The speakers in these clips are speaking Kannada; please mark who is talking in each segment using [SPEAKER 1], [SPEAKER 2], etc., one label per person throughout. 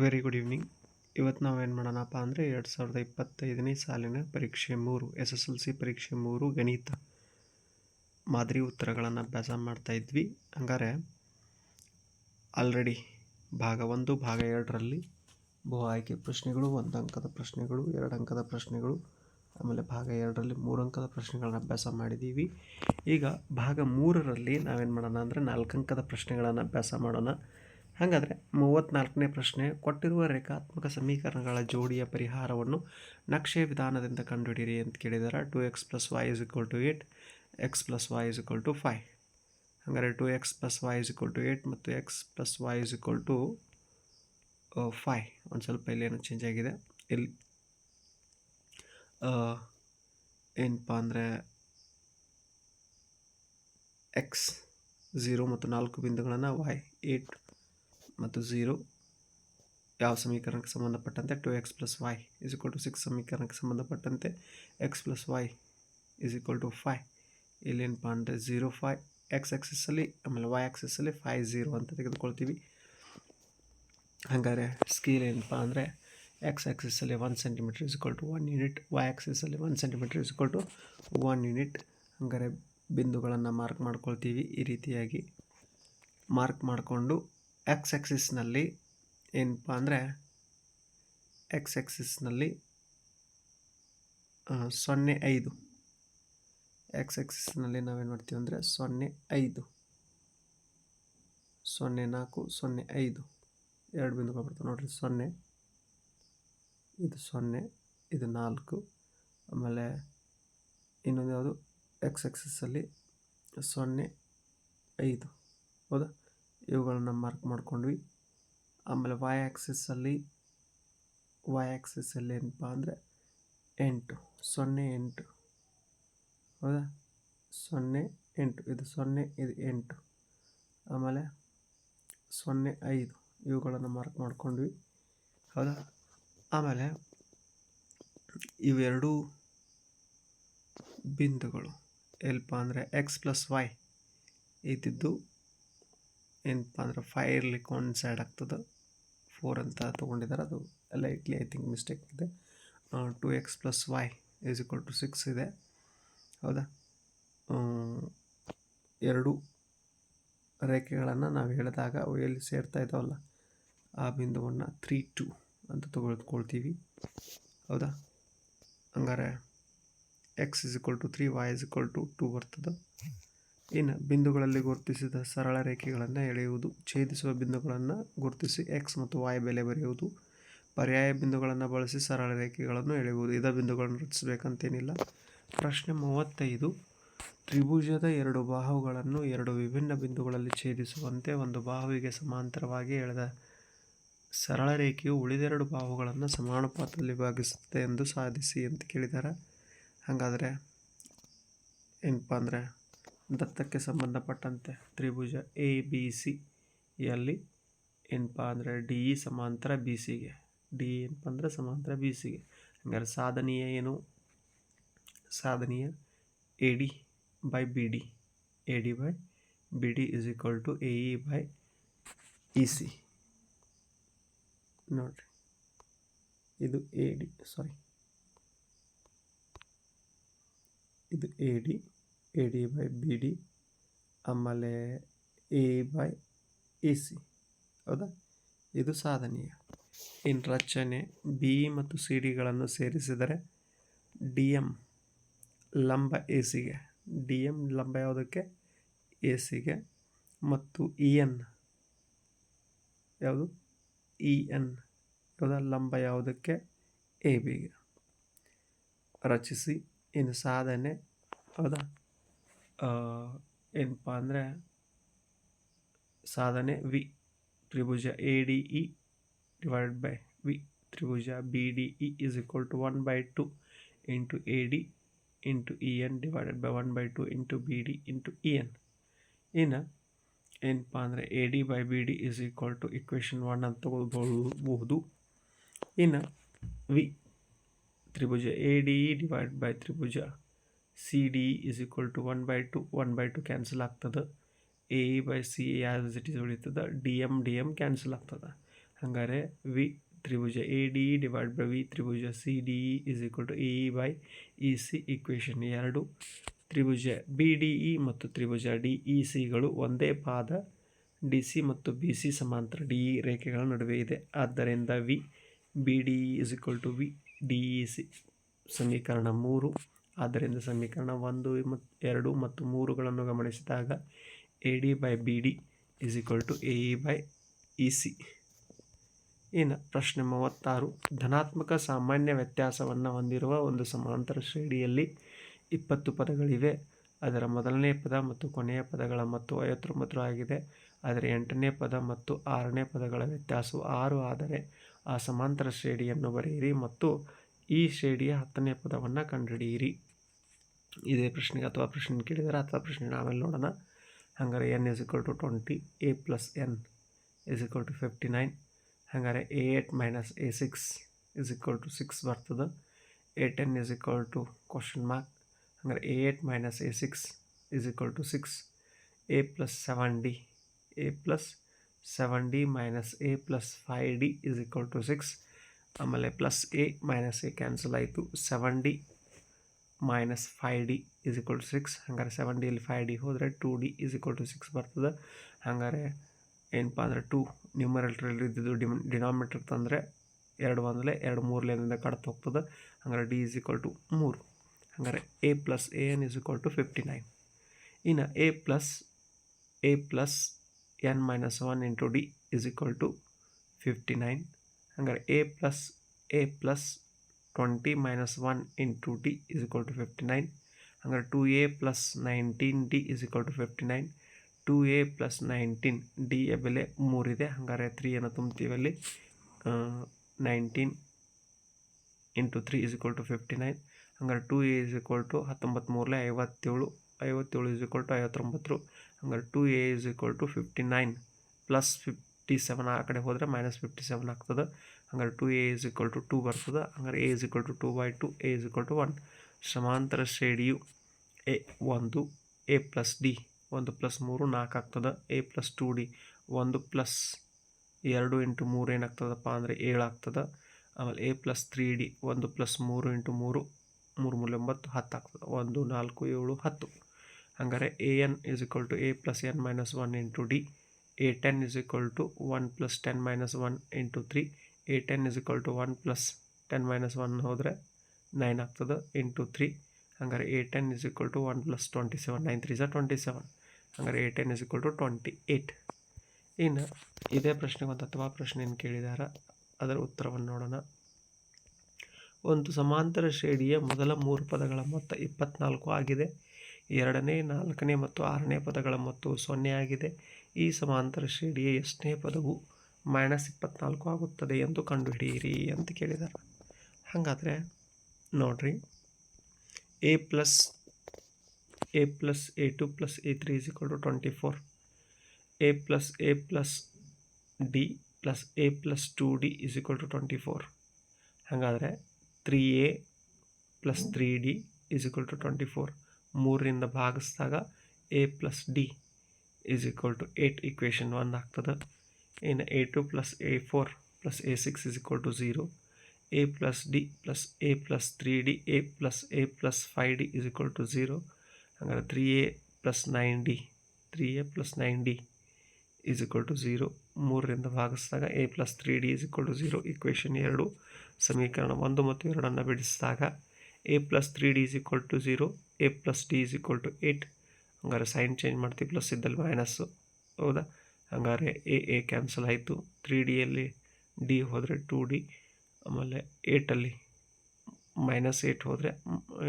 [SPEAKER 1] ವೆರಿ ಗುಡ್ ಈವ್ನಿಂಗ್ ಇವತ್ತು ನಾವೇನು ಮಾಡೋಣಪ್ಪ ಅಂದರೆ ಎರಡು ಸಾವಿರದ ಇಪ್ಪತ್ತೈದನೇ ಸಾಲಿನ ಪರೀಕ್ಷೆ ಮೂರು ಎಸ್ ಎಸ್ ಎಲ್ ಸಿ ಪರೀಕ್ಷೆ ಮೂರು ಗಣಿತ ಮಾದರಿ ಉತ್ತರಗಳನ್ನು ಅಭ್ಯಾಸ ಮಾಡ್ತಾ ಇದ್ವಿ. ಹಂಗಾರೆ ಆಲ್ರೆಡಿ ಭಾಗ ಒಂದು, ಭಾಗ ಎರಡರಲ್ಲಿ ಬಹು ಆಯ್ಕೆ ಪ್ರಶ್ನೆಗಳು, ಒಂದು ಅಂಕದ ಪ್ರಶ್ನೆಗಳು, ಎರಡು ಅಂಕದ ಪ್ರಶ್ನೆಗಳು, ಆಮೇಲೆ ಭಾಗ ಎರಡರಲ್ಲಿ ಮೂರು ಅಂಕದ ಪ್ರಶ್ನೆಗಳನ್ನು ಅಭ್ಯಾಸ ಮಾಡಿದ್ದೀವಿ ಈಗ ಭಾಗ ಮೂರರಲ್ಲಿ ನಾವೇನು ಮಾಡೋಣ ಅಂದರೆ ನಾಲ್ಕು ಅಂಕದ ಪ್ರಶ್ನೆಗಳನ್ನು ಅಭ್ಯಾಸ ಮಾಡೋಣ. ಹಾಗಾದರೆ ಮೂವತ್ತ್ನಾಲ್ಕನೇ ಪ್ರಶ್ನೆ, ಕೊಟ್ಟಿರುವ ರೇಖಾತ್ಮಕ ಸಮೀಕರಣಗಳ ಜೋಡಿಯ ಪರಿಹಾರವನ್ನು ನಕ್ಷೆ ವಿಧಾನದಿಂದ ಕಂಡುಹಿಡಿಯಿರಿ ಅಂತ ಕೇಳಿದ್ದಾರೆ two x plus y is equal to eight x plus y is equal to five ಹಾಗಾದರೆ two x plus y is equal to eight ಮತ್ತು x plus y is equal to five ಒಂದು ಸ್ವಲ್ಪ ಇಲ್ಲೇನು ಚೇಂಜ್ ಆಗಿದೆ. ಇಲ್ಲಿ ಏನಪ್ಪ ಅಂದರೆ ಎಕ್ಸ್ ಝೀರೋ ಮತ್ತು ನಾಲ್ಕು ಬಿಂದುಗಳನ್ನು ವೈ ಏಟ್ ಮತ್ತು ಝೀರೋ ಯಾವ ಸಮೀಕರಣಕ್ಕೆ ಸಂಬಂಧಪಟ್ಟಂತೆ two x plus y is equal to six ಸಮೀಕರಣಕ್ಕೆ ಸಂಬಂಧಪಟ್ಟಂತೆ x plus y is equal to five. ಇಲ್ಲೇನಪ್ಪ ಅಂದರೆ ಝೀರೋ ಫೈ ಎಕ್ಸ್ ಆಕ್ಸಿಸಲ್ಲಿ ಆಮೇಲೆ ವೈ ಆಕ್ಸಿಸಲ್ಲಿ ಫೈ ಝೀರೋ ಅಂತ ತೆಗೆದುಕೊಳ್ತೀವಿ. ಹಾಗಾದರೆ ಸ್ಕೇಲ್ ಏನಪ್ಪ ಅಂದರೆ x ಆಕ್ಸಿಸಲ್ಲಿ one centimetre equal to one unit, y ಆಕ್ಸಿಸಲ್ಲಿ one centimetre equal to one unit. ಹಾಗಾದರೆ ಬಿಂದುಗಳನ್ನು ಮಾರ್ಕ್ ಮಾಡ್ಕೊಳ್ತೀವಿ ಈ ರೀತಿಯಾಗಿ. ಮಾರ್ಕ್ ಮಾಡಿಕೊಂಡು ಎಕ್ಸ್ ಎಕ್ಸಿಸ್ನಲ್ಲಿ ಏನಪ್ಪ ಅಂದರೆ ಎಕ್ಸ್ ಎಕ್ಸಿಸ್ನಲ್ಲಿ ಸೊನ್ನೆ ಐದು. ಎಕ್ಸ್ ಎಕ್ಸಿಸ್ನಲ್ಲಿ ನಾವೇನು ಮಾಡ್ತೀವಿ ಅಂದರೆ ಸೊನ್ನೆ ಐದು. ಸೊನ್ನೆ ನಾಲ್ಕು, ಸೊನ್ನೆ ಐದು. ಎರಡು ಬಿಂದುಗಳು ಬರ್ತವೆ ನೋಡಿರಿ, ಸೊನ್ನೆ, ಇದು ಸೊನ್ನೆ, ಇದು ನಾಲ್ಕು. ಆಮೇಲೆ ಇನ್ನೊಂದು ಯಾವುದು? ಎಕ್ಸ್ ಎಕ್ಸಸ್ಸಲ್ಲಿ ಸೊನ್ನೆ ಐದು. ಹೌದಾ? ಇವುಗಳನ್ನ ಮಾರ್ಕ್ ಮಾಡ್ಕೊಂಡ್ವಿ. ಆಮೇಲೆ ವೈ ಆ್ಯಕ್ಸಿಸಲ್ಲಿ ವೈ ಆ್ಯಕ್ಸಿಸಲ್ಲಿ ಏನಪ್ಪ ಅಂದರೆ ಎಂಟು, ಸೊನ್ನೆ ಎಂಟು. ಹೌದಾ? ಸೊನ್ನೆ ಎಂಟು, ಇದು ಸೊನ್ನೆ, ಇದು ಎಂಟು. ಆಮೇಲೆ ಸೊನ್ನೆ ಐದು, ಇವುಗಳನ್ನು ಮಾರ್ಕ್ ಮಾಡ್ಕೊಂಡ್ವಿ. ಹೌದಾ? ಆಮೇಲೆ ಇವೆರಡೂ ಬಿಂದುಗಳು, ಎಲ್ಪ ಅಂದರೆ ಎಕ್ಸ್ ಪ್ಲಸ್ ವೈ ಇದ್ದಿದ್ದು ಏನಪ್ಪ ಅಂದ್ರೆ ಫೈ ಇರ್ಲಿಕ್ಕೆ ಒಂದು ಸೈಡ್ ಆಗ್ತದೆ. ಫೋರ್ ಅಂತ ತೊಗೊಂಡಿದ್ದಾರೆ ಅದು ಲೈಟ್ಲಿ ಐ ಥಿಂಕ್ ಮಿಸ್ಟೇಕ್ ಇದೆ. Two x plus y is equal to six ಇದೆ. ಹೌದಾ? ಎರಡು ರೇಖೆಗಳನ್ನು ನಾವು ಹೇಳಿದಾಗ ಎಲ್ಲಿ ಸೇರ್ತಾ ಇದ್ದಾವಲ್ಲ ಆ ಬಿಂದುವನ್ನು ತ್ರೀ ಟು ಅಂತ ತೊಗೊಳ್ಕೊಳ್ತೀವಿ. ಹೌದಾ? ಹಂಗಾರೆ x is equal to three y is equal to two ಬರ್ತದೆ. ಇನ್ನು ಬಿಂದುಗಳಲ್ಲಿ ಗುರುತಿಸಿದ ಸರಳ ರೇಖೆಗಳನ್ನು ಎಳೆಯುವುದು. ಛೇದಿಸುವ ಬಿಂದುಗಳನ್ನು ಗುರುತಿಸಿ ಎಕ್ಸ್ ಮತ್ತು ವಾಯ್ ಬೆಲೆ ಬರೆಯುವುದು. ಪರ್ಯಾಯ ಬಿಂದುಗಳನ್ನು ಬಳಸಿ ಸರಳ ರೇಖೆಗಳನ್ನು ಎಳೆಯುವುದು. ಇದ ಬಿಂದುಗಳನ್ನು ರಚಿಸಬೇಕಂತೇನಿಲ್ಲ. ಪ್ರಶ್ನೆ ಮೂವತ್ತೈದು. ತ್ರಿಭುಜದ ಎರಡು ಬಾಹುಗಳನ್ನು ಎರಡು ವಿಭಿನ್ನ ಬಿಂದುಗಳಲ್ಲಿ ಛೇದಿಸುವಂತೆ ಒಂದು ಬಾಹುವಿಗೆ ಸಮಾಂತರವಾಗಿ ಎಳೆದ ಸರಳ ರೇಖೆಯು ಉಳಿದೆರಡು ಬಾಹುಗಳನ್ನು ಸಮಾನುಪಾತದಲ್ಲಿ ಭಾಗಿಸುತ್ತದೆ ಎಂದು ಸಾಧಿಸಿ ಅಂತ ಕೇಳಿದ್ದಾರೆ ಹಾಗಾದರೆ, ಏನಪ್ಪ ಅಂದರೆ ದತ್ತಕ್ಕೆ ಸಂಬಂಧಪಟ್ಟಂತೆ ತ್ರಿಭುಜ ಎ ಬಿ ಸಿ ಯಲ್ಲಿ ಏನಪ್ಪ ಅಂದರೆ ಡಿ ಇ ಸಮಾಂತರ ಬಿ ಸಿಗೆ ಡಿ ಏನಪ್ಪ ಅಂದರೆ ಸಮಾಂತರ ಬಿ ಸಿಗೆ ಹಂಗಾರೆ ಸಾಧನೀಯ ಏನು? ಸಾಧನೀಯ A D by B D A D by B D is equal to A E by E C ನೋಡಿರಿ. ಇದು ಎ ಡಿ ಸಾರಿ ಇದು A D A D by B D ಆಮೇಲೆ ಎ ಬೈ ಎ ಸಿ ಹೌದಾ? ಇದು ಸಾಧನೀಯ. ಇನ್ನು ರಚನೆ ಬಿ ಮತ್ತು ಸಿ ಡಿಗಳನ್ನು ಸೇರಿಸಿದರೆ ಡಿ ಎಂ ಲಂಬ ಎ ಸಿಗೆ ಡಿ ಎಂ ಲಂಬ ಯಾವುದಕ್ಕೆ? ಎ ಸಿಗೆ ಮತ್ತು ಇ ಎನ್ ಯಾವುದು? ಇ ಎನ್ ಯಾವುದಾ ಲಂಬ ಯಾವುದಕ್ಕೆ? ಎ ಬಿಗೆ ರಚಿಸಿ, ಇನ್ನು ಸಾಧನೆ, ಹೌದಾ? ಏನಪ್ಪ ಅಂದರೆ ಸಾಧನೆ ವಿ ತ್ರಿಭುಜ A D E divide by V Tribhuja B D E is equal to one by two into A D into E N divided by one by two into B D into E N. ಇನ್ನು ಏನಪ್ಪ ಅಂದರೆ A D by B D is equal to equation one ಅಂತ ತಗೋಬಹುದು ಇನ್ನು ವಿ ತ್ರಿಭುಜ A D E divide by Tribhuja C D is equal to one by two one by two cancel ಆಗ್ತದೆ. A by C A as it is ಉಳಿತದೆ D M D M cancel ಆಗ್ತದೆ. ಹಂಗಾರೆ ವಿ ತ್ರಿಭುಜ ಎ ಡಿ ಡಿವೈಡ್ ಬೈ ವಿ ತ್ರಿಭುಜ C D E is equal to A E by E C equation ಎರಡು. ತ್ರಿಭುಜ ಬಿ ಡಿ ಇ ಮತ್ತು ತ್ರಿಭುಜ ಡಿ ಇ ಸಿಗಳು ಒಂದೇ ಪಾದ ಡಿ ಸಿ ಮತ್ತು ಬಿ ಸಿ ಸಮಾಂತರ ಡಿ ಇ ರೇಖೆಗಳ ನಡುವೆ ಇದೆ. ಆದ್ದರಿಂದ V B D E is equal to V D E C ಸಮೀಕರಣ ಮೂರು. ಆದ್ದರಿಂದ ಸಮೀಕರಣ ಒಂದು ಮತ್ತು ಎರಡು ಮತ್ತು ಮೂರುಗಳನ್ನು ಗಮನಿಸಿದಾಗ A D by B D is equal to A E by E C ಇನ್ನು ಪ್ರಶ್ನೆ ಮೂವತ್ತಾರು. ಧನಾತ್ಮಕ ಸಾಮಾನ್ಯ ವ್ಯತ್ಯಾಸವನ್ನು ಹೊಂದಿರುವ ಒಂದು ಸಮಾಂತರ ಶ್ರೇಣಿಯಲ್ಲಿ ಇಪ್ಪತ್ತು ಪದಗಳಿವೆ. ಅದರ ಮೊದಲನೇ ಪದ ಮತ್ತು ಕೊನೆಯ ಪದಗಳ ಮತ್ತು ಐವತ್ತೊಂಬತ್ತು ಆಗಿದೆ. ಆದರೆ ಎಂಟನೇ ಪದ ಮತ್ತು ಆರನೇ ಪದಗಳ ವ್ಯತ್ಯಾಸವು ಆರು ಆದರೆ ಆ ಸಮಾಂತರ ಶ್ರೇಣಿಯನ್ನು ಬರೆಯಿರಿ ಮತ್ತು ಈ ಶ್ರೇಣಿಯ ಹತ್ತನೇ ಪದವನ್ನು ಕಂಡುಹಿಡಿಯಿರಿ. ಇದೇ ಪ್ರಶ್ನೆಗೆ ಅಥವಾ ಪ್ರಶ್ನೆ ಕೇಳಿದರೆ ಅಥವಾ ಪ್ರಶ್ನೆ ನಾವೆಲ್ಲ ನೋಡೋಣ. ಹಂಗಾರೆ n is equal to twenty a plus n is equal to fifty nine ಹಂಗಾರೆ a eight minus a six is equal to six ಬರ್ತದೆ. A ten is equal to question mark ಹಂಗಾರೆ a eight minus a six is equal to six a plus seven d a plus seven d minus a plus five d is equal to six ಆಮೇಲೆ plus a minus a cancel ಆಯಿತು. Seven d minus five d is equal to six ಹಂಗಾರೆ ಸೆವೆನ್ ಡಿಯಲ್ಲಿ ಫೈ ಡಿ ಹೋದರೆ two d is equal to six ಬರ್ತದೆ. ಹಂಗಾರೆ ಏನಪ್ಪ ಅಂದರೆ ಟೂ ನ್ಯೂಮರೇಟ್ರಲ್ಲಿ ಇದ್ದಿದ್ದು ಡಿಮ್ ಡಿನಾಮಿನೇಟರ್ ತಂದರೆ ಎರಡು ಒಂದಲೇ ಎರಡು ಮೂರಲೇನಿಂದ ಕಡ್ತು ಹೋಗ್ತದೆ. ಹಂಗಾರೆ ಡಿ ಇಸ್ ಈಕ್ವಲ್ ಟು ಮೂರು. ಹಂಗಾರೆ a plus a n is equal to fifty nine ಇನ್ನು a plus a plus n minus one into d is equal to fifty nine ಹಂಗಾರೆ a plus a plus twenty minus one into d is equal to fifty nine ಹಂಗಾರೆ two a plus nineteen d is equal to fifty nine two a plus nineteen d ಯ ಬೆಲೆ ಮೂರಿದೆ ಹಾಗಾದ್ರೆ ತ್ರೀಯನ್ನು ತುಂಬ್ತೀವಿ ಅಲ್ಲಿ. Nineteen into three is equal to fifty nine ಹಂಗಾರೆ two a is equal to ಹತ್ತೊಂಬತ್ತು ಮೂರಲೆ ಐವತ್ತೇಳು. ಐವತ್ತೇಳು ಇಸ್ ಇಕ್ವಲ್ ಟು ಐವತ್ತೊಂಬತ್ತು ಹಂಗಾರೆ two a is equal to fifty nine plus fifty seven ಆ ಕಡೆ ಹೋದರೆ ಮೈನಸ್ ಫಿಫ್ಟಿ ಸೆವೆನ್ ಆಗ್ತದೆ. ಹಂಗಾರೆ two a is equal to two ಬರ್ತದೆ. ಹಂಗಾರೆ a is equal to two by two a is equal to one ಸಮಾಂತರ ಶ್ರೇಣಿಯು ಎ ಒಂದು, ಎ ಪ್ಲಸ್ ಡಿ. ಒಂದು ಪ್ಲಸ್ ಮೂರು ನಾಲ್ಕು ಆಗ್ತದೆ. A plus two d. ಒಂದು ಪ್ಲಸ್ ಎರಡು ಇಂಟು ಮೂರು ಏನಾಗ್ತದಪ್ಪ ಅಂದರೆ ಏಳು ಆಗ್ತದೆ. ಆಮೇಲೆ ಎ ಪ್ಲಸ್ ತ್ರೀ ಡಿ, ಒಂದು ಪ್ಲಸ್ ಮೂರು ಇಂಟು ಮೂರು ಮೂರು ಮೂರು ಒಂಬತ್ತು ಹತ್ತು ಆಗ್ತದೆ. ಒಂದು, ನಾಲ್ಕು, ಏಳು, ಹತ್ತು. ಹಂಗಾರೆ a n is equal to a plus n minus one into d. A ten is equal to one plus ten minus one into three a ten is equal to one plus ten minus one ಹೋದರೆ ನೈನ್ ಆಗ್ತದೆ ಇಂಟು ತ್ರೀ ಹಂಗಾರೆ a ten is equal to one plus twenty seven nine three Jha twenty seven ಹಂಗಾರೆ a ten is equal to twenty eight ಇನ್ನು ಇದೇ ಪ್ರಶ್ನೆಗೆ ಒಂದು ಅಥವಾ ಪ್ರಶ್ನೆಯನ್ನು ಕೇಳಿದಾರ, ಅದರ ಉತ್ತರವನ್ನು ನೋಡೋಣ. ಒಂದು ಸಮಾಂತರ ಶ್ರೇಣಿಯ ಮೊದಲ ಮೂರು ಪದಗಳ ಮೊತ್ತ ಇಪ್ಪತ್ನಾಲ್ಕು ಆಗಿದೆ. ಎರಡನೇ, ನಾಲ್ಕನೇ ಮತ್ತು ಆರನೇ ಪದಗಳ ಮೊತ್ತವು ಸೊನ್ನೆ ಆಗಿದೆ. ಈ ಸಮಾಂತರ ಶ್ರೇಣಿಯ ಎಷ್ಟನೇ ಪದವು ಮೈನಸ್ ಇಪ್ಪತ್ನಾಲ್ಕು ಆಗುತ್ತದೆ ಎಂದು ಕಂಡುಹಿಡಿಯಿರಿ ಅಂತ ಕೇಳಿದ್ದಾರೆ. ಹಾಗಾದರೆ ನೋಡ್ರಿ. A plus a plus a two plus a three is equal to twenty four a plus a plus d plus a plus two d is equal to twenty four ಹಾಗಾದರೆ three a plus three d is equal to twenty four ಮೂರರಿಂದ ಭಾಗಿಸಿದಾಗ a plus d is equal to eight equation one ಆಗ್ತದೆ. ಇನ್ನು a two plus a four plus a six is equal to zero a plus d plus a plus three d a plus a plus five d is equal to zero ಹಂಗಾರೆ three a plus nine d three a plus nine d is equal to zero ಮೂರರಿಂದ ಭಾಗಿಸಿದಾಗ a plus three d is equal to zero equation ಎರಡು. ಸಮೀಕರಣ ಒಂದು ಮತ್ತು ಎರಡನ್ನು ಬಿಡಿಸಿದಾಗ a plus three d is equal to zero a plus d is equal to eight ಹಂಗಾರೆ ಸೈನ್ ಚೇಂಜ್ ಮಾಡ್ತೀವಿ ಪ್ಲಸ್ ಇದ್ದಲ್ಲಿ ಮೈನಸ್ಸು ಹೌದಾ? ಹಂಗಾರೆ ಎ ಎ ಕ್ಯಾನ್ಸಲ್ ಆಯಿತು. ತ್ರೀ ಡಿಯಲ್ಲಿ ಡಿ ಹೋದರೆ ಟು ಡಿ ಆಮೇಲೆ ಏಟಲ್ಲಿ ಮೈನಸ್ ಏಟ್ ಹೋದರೆ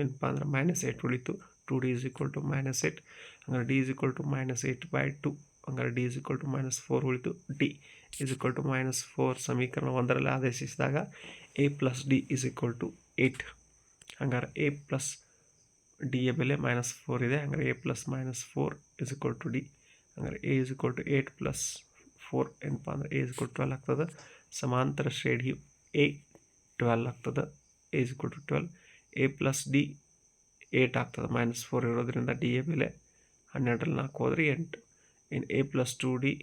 [SPEAKER 1] ಏನಪ್ಪ ಅಂದ್ರೆ ಮೈನಸ್ ಏಟ್ ಉಳಿತು. Two d is equal to minus eight ಹಂಗಾರೆ d is equal to minus eight by two ಹಂಗಾರೆ d is equal to minus four ಉಳಿತು. D is equal to minus four ಸಮೀಕರಣ ಒಂದರಲ್ಲಿ ಆದೇಶಿಸಿದಾಗ a plus d is equal to eight ಹಂಗಾರೆ ಎ ಪ್ಲಸ್ ಡಿ ಯ ಬೆಲೆ ಮೈನಸ್ ಫೋರ್ ಇದೆ. ಹಂಗಾರೆ a plus minus four is equal to d ಹಂಗಾರೆ a is equal to eight plus four ಏನಪ್ಪ ಅಂದರೆ ಎ ಇಸ್ ಇಕ್ವಲ್ ಟ್ವೆಲ್ ಆಗ್ತದೆ. ಸಮಾಂತರ ಶ್ರೇಣಿಯು ಎ ಟ್ವೆಲ್ ಆಗ್ತದೆ. A is equal to twelve a plus d eight ಆಗ್ತದೆ. ಮೈನಸ್ ಫೋರ್ ಇರೋದ್ರಿಂದ ಡಿ ಎ ಬೆಲೆ ಹನ್ನೆರಡರಲ್ಲಿ ನಾಲ್ಕು ಹೋದರೆ ಎಂಟು. ಇನ್ನು ಎ ಪ್ಲಸ್ ಟು ಡಿ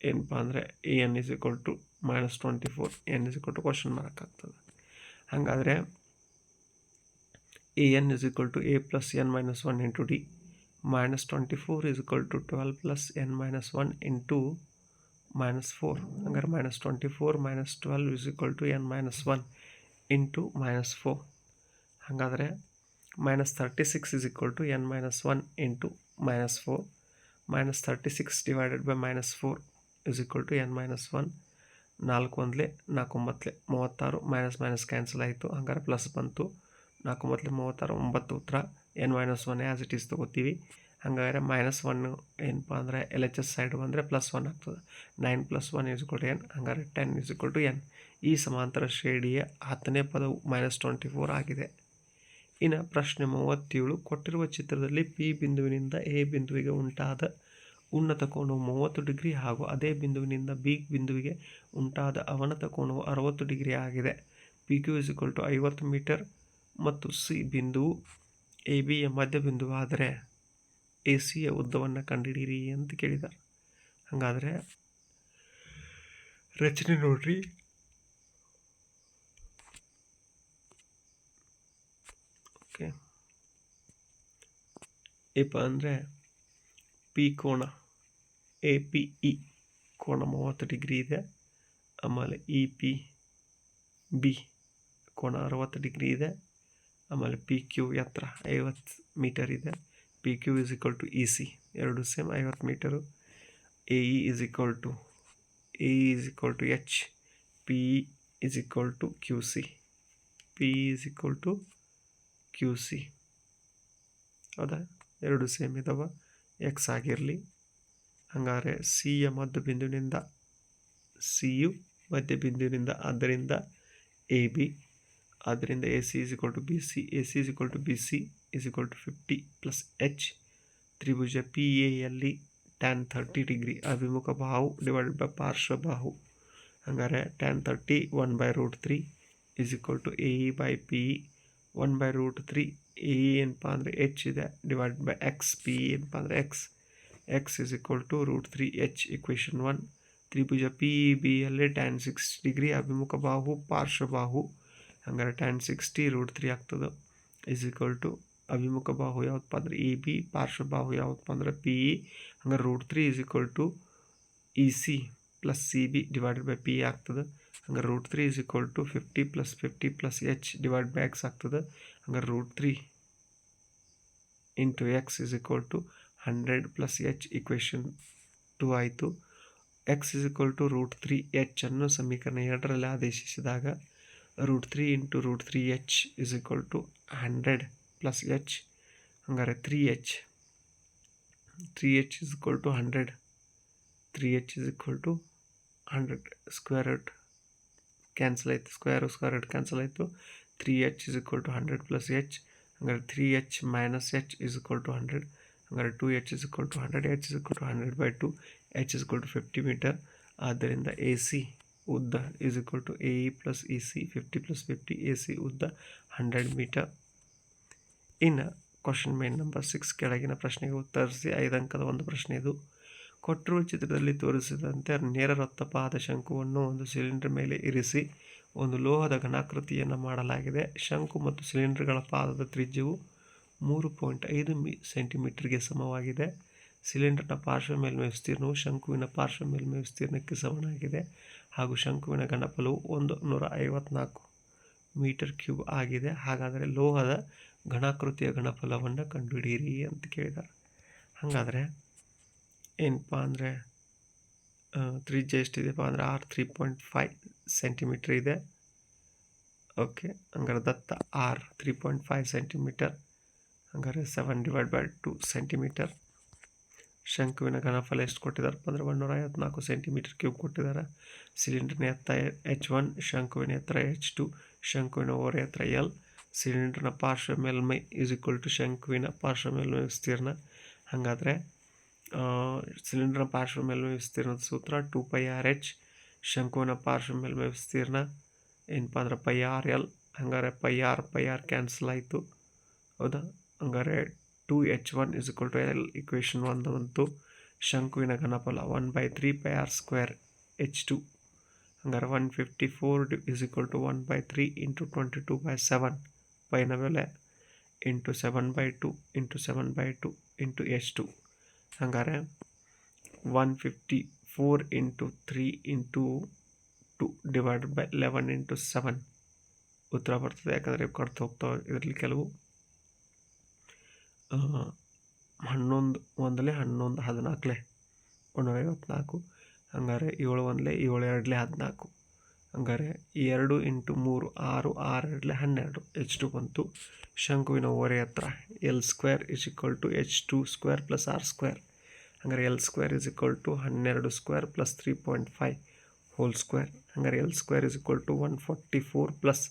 [SPEAKER 1] ಏನಪ್ಪ ಅಂದರೆ a n is equal to minus twenty four n is equal to question mark ಆಗ್ತದೆ. ಹಾಗಾದರೆ a n is equal to a plus n minus one into d twenty four is equal to twelve plus n minus one into minus four ಹಂಗಾರೆ minus twenty four minus twelve is equal to n minus one into minus four ಹಾಗಾದರೆ minus thirty six is equal to n minus one into minus four minus thirty six divided by minus four is equal to n minus one ನಾಲ್ಕು ಒಂದಲೇ ನಾಲ್ಕು ಒಂಬತ್ತಲೆ ಮೂವತ್ತಾರು ಮೈನಸ್ ಮೈನಸ್ ಕ್ಯಾನ್ಸಲ್ ಆಯಿತು. ಹಂಗಾರೆ ಪ್ಲಸ್ ಬಂತು. ನಾಲ್ಕು ಒಂಬತ್ತಲೆ ಮೂವತ್ತಾರು ಒಂಬತ್ತು ಉತ್ತರ. N minus one as it is ತೊಗೋತೀವಿ. ಹಂಗಾದ್ರೆ ಮೈನಸ್ ಒನ್ನು ಏನಪ್ಪ ಅಂದರೆ ಎಲ್ ಎಚ್ ಎಸ್ ಸೈಡ್ ಬಂದರೆ ಪ್ಲಸ್ ಒನ್ ಆಗ್ತದೆ. Nine plus one is to n ಹಂಗಾರೆ ಟೆನ್ ಇಸ್ ಟು ಎನ್ ಈ ಸಮಾಂತರ ಶ್ರೇಣಿಯ ಹತ್ತನೇ ಪದವು ಮೈನಸ್ ಟ್ವೆಂಟಿ ಫೋರ್ ಆಗಿದೆ. ಇನ್ನು ಪ್ರಶ್ನೆ ಮೂವತ್ತೇಳು, ಕೊಟ್ಟಿರುವ ಚಿತ್ರದಲ್ಲಿ ಪಿ ಬಿಂದುವಿನಿಂದ ಎ ಬಿಂದುವಿಗೆ ಉಂಟಾದ ಉನ್ನತ ಕೋನವು ಮೂವತ್ತು ಡಿಗ್ರಿ ಹಾಗೂ ಅದೇ ಬಿಂದುವಿನಿಂದ ಬಿ ಬಿಂದುವಿಗೆ ಉಂಟಾದ ಅವನತ ಕೋನವು ಅರವತ್ತು ಡಿಗ್ರಿ ಆಗಿದೆ. P Q is equal to ಐವತ್ತು ಮೀಟರ್ ಮತ್ತು ಸಿ ಬಿಂದುವು ಎ ಬಿಯ ಮಧ್ಯ ಆದರೆ ಎ ಸಿಯ ಉದ್ದವನ್ನು ಕಂಡುಹಿಡಿಯಿರಿ ಅಂತ ಕೇಳಿದ ಹಾಗಾದರೆ ರಚನೆ ನೋಡ್ರಿ. ಓಕೆ. ಏಪ ಅಂದರೆ ಪಿ ಕೋಣ, ಎ ಪಿ ಇ ಕೋಣ ಮೂವತ್ತು ಡಿಗ್ರಿ ಇದೆ. ಆಮೇಲೆ ಇ ಪಿ ಬಿ ಕೋಣ ಅರವತ್ತು ಡಿಗ್ರಿ ಇದೆ. ಆಮೇಲೆ ಪಿ ಕ್ಯೂ ಎತ್ತರ ಐವತ್ತು ಮೀಟರ್ ಇದೆ. P Q is equal to E C ಎರಡು ಸೇಮ್ ಐವತ್ತು metre A E is equal to A E is equal to H P E is equal to Q C P is equal to Q C ಹೌದಾ? ಎರಡು ಸೇಮ್ ಇದಾವೆ. ಎಕ್ಸ್ ಆಗಿರಲಿ. ಹಂಗಾರೆ ಯ ಮಧ್ಯ ಬಿಂದುವಿನಿಂದ ಸಿ ಯು ಮಧ್ಯ ಬಿಂದುವಿನಿಂದ ಅದರಿಂದ ಎ ಬಿ ಆದ್ದರಿಂದ A C is equal to B C A C is equal to B C is equal to fifty plus H Tribhuja P ಎಯಲ್ಲಿ ಟ್ಯಾನ್ ಥರ್ಟಿ ಡಿಗ್ರಿ ಅಭಿಮುಖ ಬಾಹು ಡಿವೈಡೆಡ್ ಬೈ ಪಾರ್ಶ್ವ ಬಾಹು. ಹಂಗಾರೆ tan thirty one by root three is equal to A E by P E one by root three A E ಏನಪ್ಪ ಅಂದರೆ ಎಚ್ ಇದೆ divide by X P E ಏನಪ್ಪ ಅಂದರೆ X X is equal to root three H equation one Tribhuja P E ಬಿಯಲ್ಲಿ ಟ್ಯಾನ್ ಸಿಕ್ಸ್ ಡಿಗ್ರಿ ಅಭಿಮುಖ ಬಾಹು ಪಾರ್ಶ್ವ ಬಾಹು. ಹಂಗಾರೆ ಟ್ಯಾನ್ ಸಿಕ್ಸ್ಟಿ ರೂಟ್ ತ್ರೀ ಆಗ್ತದೆ. ಇಸ್ ಈಕ್ವಲ್ ಟು ಅಭಿಮುಖ ಬಾಹು ಯಾವತ್ತಪ್ಪ ಅಂದ್ರೆ ಎ ಬಿ ಪಾರ್ಶ್ವ ಬಾಹು ಯಾವತ್ತಪ್ಪ ಅಂದ್ರೆ ಪಿ ಇ ಹಂಗಾರೆ root three is equal to E C plus C B divided by P ಆಗ್ತದೆ. ಹಂಗಾರೆ root three is equal to fifty plus fifty plus H divide by X ಆಗ್ತದೆ. ಹಂಗಾರೆ root three into X is equal to hundred plus H equation two ಆಯಿತು. X is equal to root three H ಅನ್ನು ಸಮೀಕರಣ ಎರಡರಲ್ಲಿ ಆದೇಶಿಸಿದಾಗ root three into root three H is equal to hundred plus H ಹಂಗಾರೆ three H three H is equal to hundred three H is equal to hundred square root cancel ಆಯಿತು ಸ್ಕ್ವೇರ್ ಸ್ಕ್ವೇರ್ ರೂಟ್ ಕ್ಯಾನ್ಸಲ್ ಆಯಿತು three H is equal to hundred plus H ಹಂಗಾರೆ three H minus H is equal to hundred ಹಂಗಾರೆ two H is equal to hundred H is equal to hundred by two H is equal to fifty metre ಆದ್ದರಿಂದ ಎ ಸಿ ಉದ್ದ is equal to A E plus E C fifty plus fifty A C ಉದ್ದ ಹಂಡ್ರೆಡ್ ಮೀಟರ್ ಇನ್ನು ಕ್ವಶನ್ ಮೇನ್ ನಂಬರ್ ಸಿಕ್ಸ್ ಕೆಳಗಿನ ಪ್ರಶ್ನೆಗೆ ಉತ್ತರಿಸಿ, ಐದು ಅಂಕದ ಒಂದು ಪ್ರಶ್ನೆ ಇದು. ಕೊಟ್ಟಿರುವ ಚಿತ್ರದಲ್ಲಿ ತೋರಿಸಿದಂತೆ ನೇರ ವೃತ್ತಪಾದ ಶಂಕುವನ್ನು ಒಂದು ಸಿಲಿಂಡರ್ ಮೇಲೆ ಇರಿಸಿ, ಒಂದು ಲೋಹದ ಘನಾಕೃತಿಯನ್ನು ಮಾಡಲಾಗಿದೆ. ಶಂಕು ಮತ್ತು ಸಿಲಿಂಡರ್ಗಳ ಪಾದದ ತ್ರಿಜ್ಯವು ಮೂರು ಪಾಯಿಂಟ್ ಐದು ಮಿ ಸೆಂಟಿಮೀಟರ್ಗೆ ಸಮವಾಗಿದೆ. ಸಿಲಿಂಡರ್ನ ಪಾರ್ಶ್ವ ಮೇಲ್ಮೈ ವಿಸ್ತೀರ್ಣವು ಶಂಕುವಿನ ಪಾರ್ಶ್ವ ಮೇಲ್ಮೈ ವಿಸ್ತೀರ್ಣಕ್ಕೆ ಸಮನಾಗಿದೆ. ಹಾಗೂ ಶಂಕುವಿನ ಘನಫಲವು ಒಂದು ನೂರ ಐವತ್ನಾಲ್ಕು ಮೀಟರ್ ಕ್ಯೂಬ್ ಆಗಿದೆ. ಹಾಗಾದರೆ ಲೋಹದ ಘನಾಕೃತಿಯ ಘನಫಲವನ್ನು ಕಂಡುಹಿಡಿಯಿರಿ ಅಂತ ಕೇಳಿದ್ದಾರೆ. ಹಾಗಾದರೆ ಏನಪ್ಪ ಅಂದರೆ ತ್ರಿಜ್ಯ ಎಷ್ಟಿದೆಪ್ಪ ಅಂದರೆ, R three point five centimetre ಇದೆ. ಓಕೆ, ಹಂಗಾರೆ ದತ್ತ R three point five centimetre, ಹಂಗಾರೆ seven divide by two centimetre. ಶಂಕುವಿನ ಘನಫಲ ಎಷ್ಟು ಕೊಟ್ಟಿದ್ದಾರಪ್ಪ ಅಂದರೆ ಒಂದೂರ ಐವತ್ನಾಲ್ಕು ಸೆಂಟಿಮೀಟರ್ ಕ್ಯೂಬ್ ಕೊಟ್ಟಿದ್ದಾರೆ. ಸಿಲಿಂಡರ್ನ ಎತ್ತ ಎಚ್ ಒನ್ ಶಂಕುವಿನ ಎತ್ತರ ಎಚ್ ಟು ಶಂಕುವಿನ ಓರೆ ಎತ್ತರ ಎಲ್ ಸಿಲಿಂಡರ್ನ ಪಾರ್ಶ್ವ ಮೇಲ್ಮೈ ಈಸ್ ಈಕ್ವಲ್ ಟು ಶಂಕುವಿನ ಪಾರ್ಶ್ವ ಮೇಲ್ಮೈ ವಿಸ್ತೀರ್ಣ. ಹಾಗಾದರೆ ಸಿಲಿಂಡರ್ನ ಪಾರ್ಶ್ವ ಮೇಲ್ಮೈ ವಿಸ್ತೀರ್ಣದ ಸೂತ್ರ ಟು ಪೈ ಆರ್ ಎಚ್ ಶಂಕುವಿನ ಪಾರ್ಶ್ವ ಮೇಲ್ಮೈ ವಿಸ್ತೀರ್ಣ ಏನಪ್ಪ ಅಂದ್ರೆ ಪೈ ಆರ್ ಎಲ್ ಹಂಗಾರೆ pi R pi R cancel ಆಯಿತು. ಹೌದಾ? ಹಂಗಾರೆ two H one is equal to L equation ಒಂದು ಬಂತು. ಶಂಕುವಿನ ಘನಫಲ one by three pi R square H two ಹಂಗಾರೆ one fifty four is equal to one by three into twenty two by seven ಪೈನ ಬೆಲೆ into seven by two into seven by two into h two ಹಂಗಾರೆ one fifty four into three into two divide by eleven into seven ಉತ್ತರ ಬರ್ತದೆ, ಯಾಕಂದರೆ ಕಡ್ತು ಹೋಗ್ತಾವೆ ಇದರಲ್ಲಿ ಕೆಲವು ಹನ್ನೊಂದು, ಒಂದಲೆ ಹನ್ನೊಂದು ಹದಿನಾಲ್ಕಲೆ ಐವತ್ನಾಲ್ಕು. ಹಂಗಾರೆ ಏಳು ಒಂದಲೆ, ಏಳು ಎರಡಲೆ ಹದಿನಾಲ್ಕು. ಹಂಗಾರೆ ಎರಡು ಇಂಟು ಮೂರು, ಆರು ಆರು ಎರಡಲೆ ಹನ್ನೆರಡು. ಎಚ್ ಟು ಬಂತು ಶಂಕುವಿನ ಓರೆ ಹತ್ರ. L square is equal to H two square plus R square. ಹಂಗಾರೆ L square is equal to ಹನ್ನೆರಡು square plus three point five whole square. ಹಂಗಾರೆ L square is equal to one forty four plus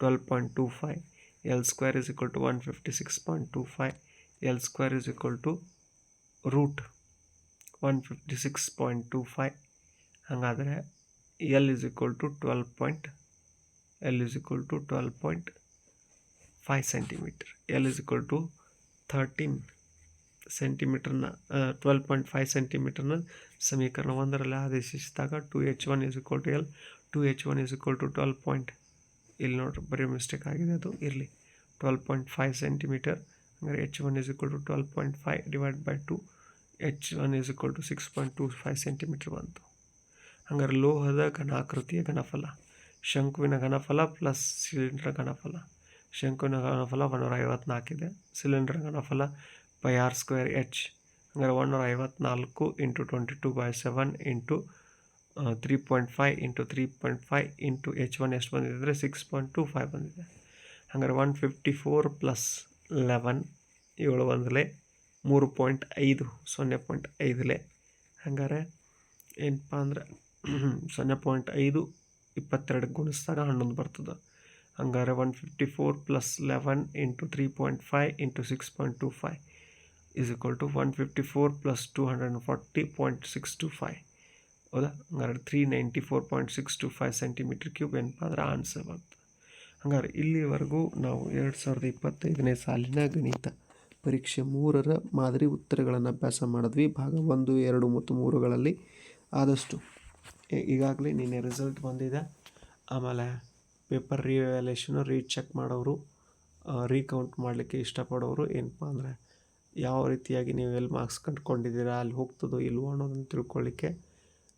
[SPEAKER 1] twelve point two five. L square is equal to one fifty six point two five. L square is equal to root one fifty six point two five ಹಾಗಾದರೆ L is equal to twelve point L is equal to twelve point five centimetre L is equal to thirteen ಸೆಂಟಿಮೀಟರ್ನ twelve point five ಸೆಂಟಿಮೀಟರ್ನ ಸಮೀಕರಣ ಒಂದರಲ್ಲಿ ಆದೇಶಿಸಿದಾಗ two H one is equal to L two H one is equal to twelve point ಇಲ್ಲಿ ನೋಡ್ರಿ ಬರೀ ಮಿಸ್ಟೇಕ್ ಆಗಿದೆ ಅದು. ಇರಲಿ ಟ್ವೆಲ್ ಪಾಯಿಂಟ್ ಫೈವ್ ಸೆಂಟಿಮೀಟರ್ ಹಂಗಾರೆ H one is equal to twelve point five divide by two H one is equal to six point two five centimetre ಬಂತು. ಹಂಗಾರೆ ಲೋಹದ ಘನಾಕೃತಿಯ ಘನಫಲ, ಶಂಕುವಿನ ಘನಫಲ ಪ್ಲಸ್ ಸಿಲಿಂಡರ್ ಘನಫಲ. ಶಂಕುವಿನ ಘನಫಲ ಒಂದೂರ ಐವತ್ನಾಲ್ಕಿದೆ ಸಿಲಿಂಡರ್ ಘನಫಲ ಬೈ ಆರ್ ಸ್ಕ್ವೇರ್ ಎಚ್ ಹಂಗಾರೆ ಒನ್ನೂರ ಐವತ್ನಾಲ್ಕು into twenty two by seven into three point five into three point five into H one ಎಷ್ಟು ಬಂದಿದೆ ಅಂದರೆ ಸಿಕ್ಸ್ ಪಾಯಿಂಟ್ ಟು ಫೈವ್ ಬಂದಿದೆ. ಹಂಗಾರೆ one fifty four plus eleven ಏಳು ಒಂದಲೆ, ಮೂರು ಪಾಯಿಂಟ್ ಐದು, ಸೊನ್ನೆ ಪಾಯಿಂಟ್ ಐದಲೆ. ಹಂಗಾರೆ ಏನಪ್ಪ ಅಂದ್ರೆ ಸೊನ್ನೆ ಪಾಯಿಂಟ್ ಐದು ಇಪ್ಪತ್ತೆರಡು ಗುಣಿಸಿದಾಗ ಹನ್ನೊಂದು ಬರ್ತದೆ. ಹಂಗಾರೆ one fifty four plus eleven into three point five into six point two five is equal to one fifty four plus two hundred forty point six two five. ಹೌದಾ? ಹಂಗಾರೆ three ninety four point six two five centimetre cube ಏನಪ್ಪ ಅಂದ್ರೆ ಆನ್ಸರ್ ಬರ್ತದೆ ಹಂಗಾರೆ ಇಲ್ಲಿವರೆಗೂ ನಾವು ಎರಡು ಸಾವಿರದ ಇಪ್ಪತ್ತೈದನೇ ಸಾಲಿನ ಗಣಿತ ಪರೀಕ್ಷೆ ಮೂರರ ಮಾದರಿ ಉತ್ತರಗಳನ್ನು ಅಭ್ಯಾಸ ಮಾಡಿದ್ವಿ. ಭಾಗ ಒಂದು, ಎರಡು ಮತ್ತು ಮೂರುಗಳಲ್ಲಿ ಆದಷ್ಟು. ಈಗಾಗಲೇ ನಿನ್ನೆ ರಿಸಲ್ಟ್ ಬಂದಿದೆ. ಆಮೇಲೆ ಪೇಪರ್ ರಿವ್ಯಾಲ್ಯೂಷನು ರೀಚೆಕ್ ಮಾಡೋರು ರೀಕೌಂಟ್ ಮಾಡಲಿಕ್ಕೆ ಇಷ್ಟಪಡೋರು ಏನಪ್ಪ ಅಂದರೆ ಯಾವ ರೀತಿಯಾಗಿ ನೀವು ಎಲ್ಲಿ ಮಾರ್ಕ್ಸ್ ಕಂಡುಕೊಂಡಿದ್ದೀರಾ, ಅಲ್ಲಿ ಹೋಗ್ತದೋ ಇಲ್ವೋ ಅನ್ನೋದನ್ನು ತಿಳ್ಕೊಳ್ಳಿಕ್ಕೆ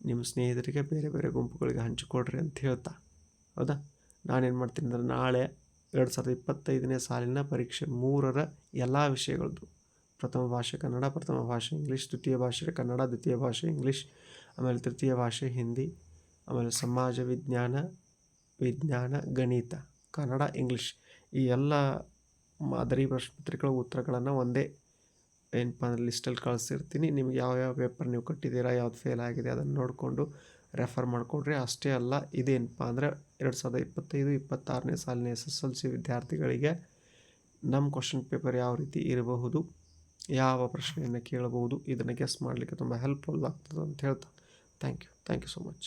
[SPEAKER 1] ನಿಮ್ಮ ಸ್ನೇಹಿತರಿಗೆ ಬೇರೆ ಬೇರೆ ಗುಂಪುಗಳಿಗೆ ಹಂಚಿಕೊಡ್ರಿ ಅಂತ ಹೇಳ್ತಾ. ಹೌದಾ? ನಾನೇನು ಮಾಡ್ತೀನಿ ಅಂದರೆ ನಾಳೆ ಎರಡು ಸಾವಿರದ ಇಪ್ಪತ್ತೈದನೇ ಸಾಲಿನ ಪರೀಕ್ಷೆ ಮೂರರ ಎಲ್ಲ ವಿಷಯಗಳದ್ದು. ಪ್ರಥಮ ಭಾಷೆ ಕನ್ನಡ, ಪ್ರಥಮ ಭಾಷೆ ಇಂಗ್ಲೀಷ್, ದ್ವಿತೀಯ ಭಾಷೆ ಕನ್ನಡ, ದ್ವಿತೀಯ ಭಾಷೆ ಇಂಗ್ಲೀಷ್, ಆಮೇಲೆ ತೃತೀಯ ಭಾಷೆ ಹಿಂದಿ, ಆಮೇಲೆ ಸಮಾಜ ವಿಜ್ಞಾನ ವಿಜ್ಞಾನ, ಗಣಿತ, ಕನ್ನಡ, ಇಂಗ್ಲೀಷ್ ಈ ಎಲ್ಲ ಮಾದರಿ ಪ್ರಶ್ನಪತ್ರಿಕೆಗಳ ಉತ್ತರಗಳನ್ನು ಒಂದೇ ಏನಪ್ಪ ಅಂದರೆ ಲಿಸ್ಟಲ್ಲಿ ಕಳಿಸಿರ್ತೀನಿ. ನಿಮ್ಗೆ ಯಾವ ಯಾವ ಪೇಪರ್ ನೀವು ಕಟ್ಟಿದ್ದೀರಾ, ಯಾವ್ದು ಫೇಲ್ ಆಗಿದೆ ಅದನ್ನು ನೋಡಿಕೊಂಡು ರೆಫರ್ ಮಾಡಿಕೊಡ್ರಿ. ಅಷ್ಟೇ ಅಲ್ಲ, ಇದೇನಪ್ಪ ಅಂದರೆ ಎರಡು ಸಾವಿರದ ಇಪ್ಪತ್ತೈದು, ಇಪ್ಪತ್ತಾರನೇ ಸಾಲಿನ ಎಸ್ ಎಸ್ ಎಲ್ ಸಿ ವಿದ್ಯಾರ್ಥಿಗಳಿಗೆ ನಮ್ಮ ಕ್ವಶನ್ ಪೇಪರ್ ಯಾವ ರೀತಿ ಇರಬಹುದು, ಯಾವ ಪ್ರಶ್ನೆಯನ್ನು ಕೇಳಬಹುದು, ಇದನ್ನು ಗೆಸ್ ಮಾಡಲಿಕ್ಕೆ ತುಂಬ ಹೆಲ್ಪ್ಫುಲ್ ಆಗ್ತದೆ ಅಂತ ಹೇಳ್ತಾ. Thank you thank you so much